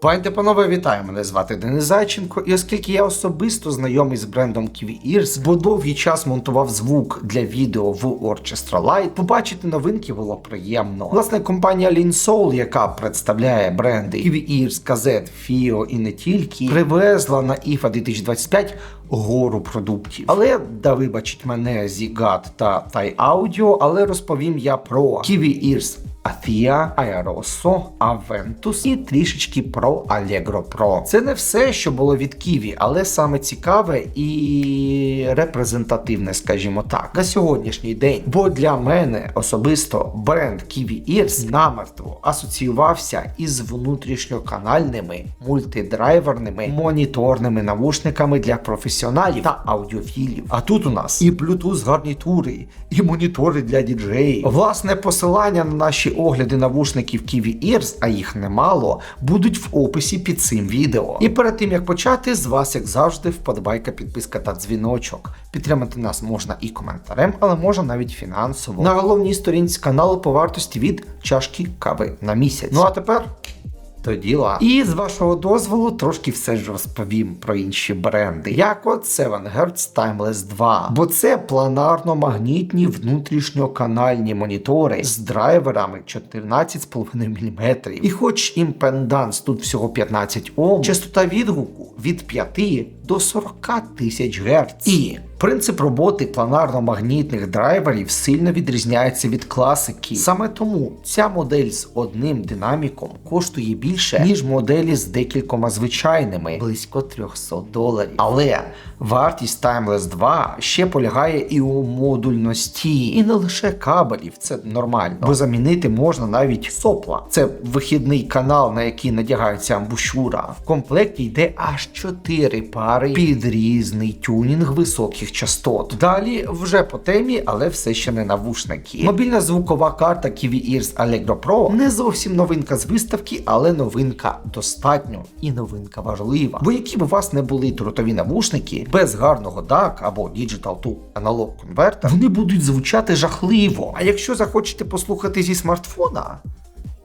Пані панове, вітаю! Мене звати Денис Зайченко, і оскільки я особисто знайомий з брендом Kiwi Ears, бо довгий час монтував звук для відео в Orchestra Lite, побачити новинки було приємно. Власне, компанія Lean Soul, яка представляє бренди Kiwi Ears, Kazet, FIO і не тільки, привезла на IFA 2025 гору продуктів. Але да вибачить мене Zigad та Thai Audio, але розповім я про Kiwi Ears Athia, Aeroso, Aventus і трішечки про Allegro Pro. Це не все, що було від Kiwi, але саме цікаве і репрезентативне, скажімо так, на сьогоднішній день. Бо для мене особисто бренд Kiwi Ears намертво асоціювався із внутрішньоканальними мультидрайверними моніторними навушниками для професіоналів та аудіофілів. А тут у нас і Bluetooth гарнітури, і монітори для діджеїв. Власне, посилання на наші огляди навушників Kiwi Ears, а їх немало, будуть в описі під цим відео. І перед тим як почати, з вас, як завжди, вподобайка, підписка та дзвіночок. Підтримати нас можна і коментарем, але можна навіть фінансово. На головній сторінці каналу по вартості від чашки кави на місяць. Ну а тепер. То діла. І з вашого дозволу трошки все ж розповім про інші бренди, як от 7 Hz Timeless 2. Бо це планарно-магнітні внутрішньоканальні монітори з драйверами 14,5 мм. І хоч імпенданс тут всього 15 Ом, частота відгуку від 5 до 40 тисяч Гц. І Принцип роботи планарно-магнітних драйверів сильно відрізняється від класики. Саме тому ця модель з одним динаміком коштує більше, ніж моделі з декількома звичайними близько 300 доларів. Але вартість Timeless 2 ще полягає і у модульності, і не лише кабелів, це нормально. Бо замінити можна навіть сопла. Це вихідний канал, на який надягається амбушура. В комплекті йде аж 4 пари під різний тюнінг високих частот. Далі вже по темі, але все ще не навушники. Мобільна звукова карта Kiwi Ears Allegro Pro не зовсім новинка з виставки, але новинка достатньо і новинка важлива. Бо які б у вас не були дротові навушники, без гарного DAC або Digital to Analog конвертер, вони будуть звучати жахливо. А якщо захочете послухати зі смартфона,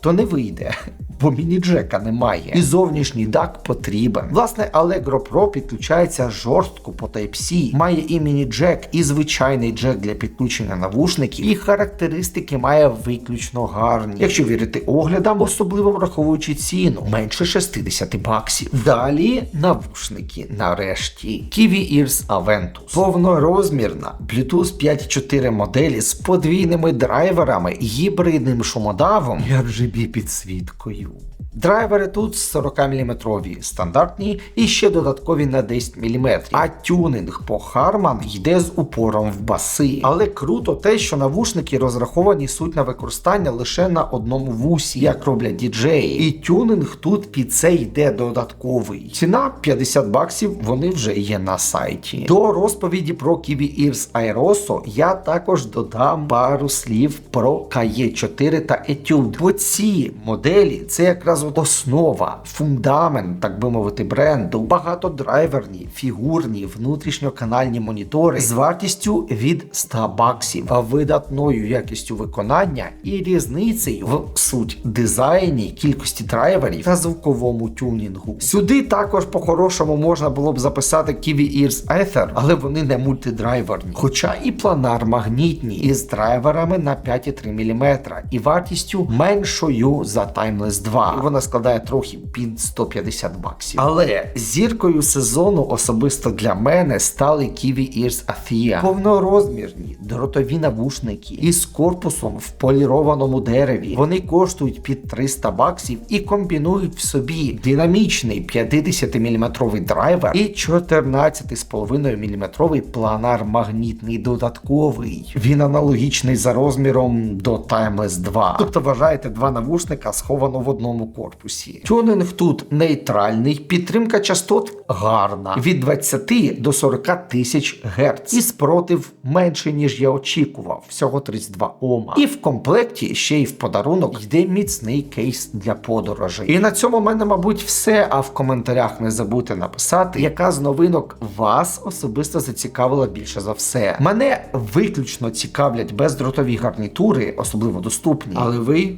то не вийде, бо міні-джека немає. І зовнішній DAC потрібен. Власне, Allegro Pro підключається жорстко по Type-C, має і міні-джек, і звичайний джек для підключення навушників, і характеристики має виключно гарні. Якщо вірити оглядам, особливо враховуючи ціну, менше 60 баксів. Далі навушники, нарешті. Kiwi Ears Aventus. Повнорозмірна Bluetooth 5.4 моделі з подвійними драйверами, гібридним шумодавом і RGB підсвіткою. Драйвери тут 40 мм стандартні і ще додаткові на 10 мм. А тюнинг по Harman йде з упором в баси. Але круто те, що навушники розраховані суть на використання лише на одному вусі, як роблять діджеї. І тюнинг тут під це йде додатковий. Ціна 50 баксів, вони вже є на сайті. До розповіді про Kiwi Ears Aeroso я також додам пару слів про KE4 та Etude. Бо ці моделі це якраз основа, фундамент, так би мовити, бренду. Багатодрайверні, фігурні, внутрішньоканальні монітори з вартістю від 100 баксів, видатною якістю виконання і різницею в суть дизайні, кількості драйверів та звуковому тюнінгу. Сюди також по-хорошому можна було б записати Kiwi Ears Ether, але вони не мультидрайверні. Хоча і планар магнітні із драйверами на 5,3 мм і вартістю меншою за Timeless 2. І вона складає трохи під 150 баксів. Але зіркою сезону особисто для мене стали Kiwi Ears Athia. Повнорозмірні дротові навушники із корпусом в полірованому дереві. Вони коштують під 300 баксів і комбінують в собі динамічний 50 мм драйвер і 14,5 мм планар магнітний додатковий. Він аналогічний за розміром до Timeless 2. Тобто вважаєте два навушника сховано в одному корпусі. Тюнинг тут нейтральний, підтримка частот гарна від 20 до 40 тисяч Гц. І спротив менший, ніж я очікував, всього 32 Ома. І в комплекті ще й в подарунок йде міцний кейс для подорожей. І на цьому в мене, мабуть, все. А в коментарях не забудьте написати, яка з новинок вас особисто зацікавила більше за все. Мене виключно цікавлять бездротові гарнітури, особливо доступні. Але ви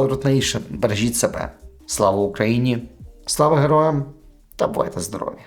Nation. Бережіть себе. Слава Україні! Слава героям та бувайте здорові!